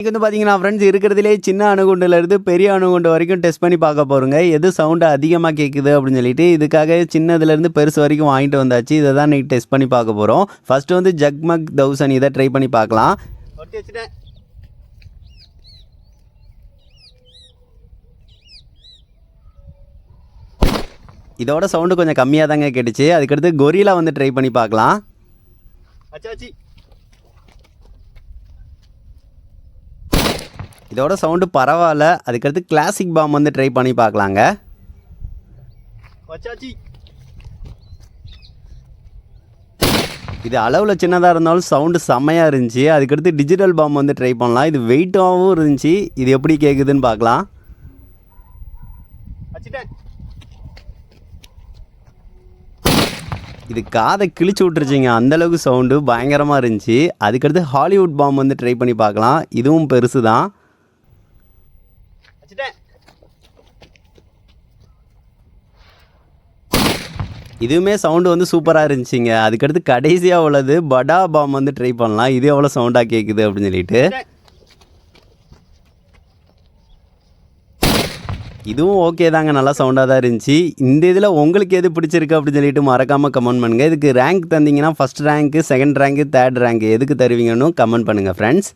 இன்றைக்கி வந்து பார்த்தீங்கன்னா ஃப்ரெண்ட்ஸ் இருக்கிறதுலே சின்ன அணுகுண்டுலேருந்து பெரிய அணுகுண்டு வரைக்கும் டெஸ்ட் பண்ணி பார்க்க போகிறோங்க எது சவுண்டு அதிகமாக கேட்குது அப்படின்னு சொல்லிட்டு இதுக்காக சின்னதுலேருந்து பெருசு வரைக்கும் வாங்கிட்டு வந்தாச்சு. இதை தான் நீங்கள் டெஸ்ட் பண்ணி பார்க்க போகிறோம் ஃபஸ்ட்டு வந்து ஜக்மக் தௌசண்ட் இதை ட்ரை பண்ணி பார்க்கலாம். ஒட்டி வச்சுட்டேன். இதோட சவுண்டு கொஞ்சம் கம்மியாக தாங்க கேட்டுச்சு. அதுக்கடுத்து கொரிலா வந்து ட்ரை பண்ணி பார்க்கலாம். அச்சாச்சி. இதோட சவுண்டு பரவாயில்ல. அதுக்கடுத்து கிளாசிக் பாம் வந்து ட்ரை பண்ணி பார்க்கலாங்க. இது அளவில் சின்னதாக இருந்தாலும் சவுண்டு செம்மையாக இருந்துச்சு. அதுக்கடுத்து டிஜிட்டல் பாம் வந்து ட்ரை பண்ணலாம். இது வெயிட்டாகவும் இருந்துச்சு. இது எப்படி கேட்குதுன்னு பார்க்கலாம். இது காதை கிழிச்சு விட்டுருச்சிங்க. அந்தளவுக்கு சவுண்டு பயங்கரமாக இருந்துச்சு. அதுக்கடுத்து ஹாலிவுட் பாம் வந்து ட்ரை பண்ணி பார்க்கலாம். இதுவும் பெருசு தான் இதுவுமே சவுண்டு வந்து சூப்பராக இருந்துச்சுங்க. அதுக்கடுத்து கடைசியாக உள்ளது படா பாம் வந்து ட்ரை பண்ணலாம். இது எவ்வளோ சவுண்டாக கேட்குது அப்படின்னு சொல்லிட்டு. இதுவும் ஓகே தாங்க. நல்லா சவுண்டாக தான் இருந்துச்சு. இந்த இதில் உங்களுக்கு எது பிடிச்சிருக்கு அப்படின்னு சொல்லிட்டு மறக்காமல் கமெண்ட் பண்ணுங்கள் இதுக்கு ரேங்க் தந்தீங்கன்னா ஃபஸ்ட் ரேங்க்கு செகண்ட் ரேங்க்கு தேர்ட் ரேங்க் எதுக்கு தருவீங்கன்னு கமெண்ட் பண்ணுங்கள் ஃப்ரெண்ட்ஸ்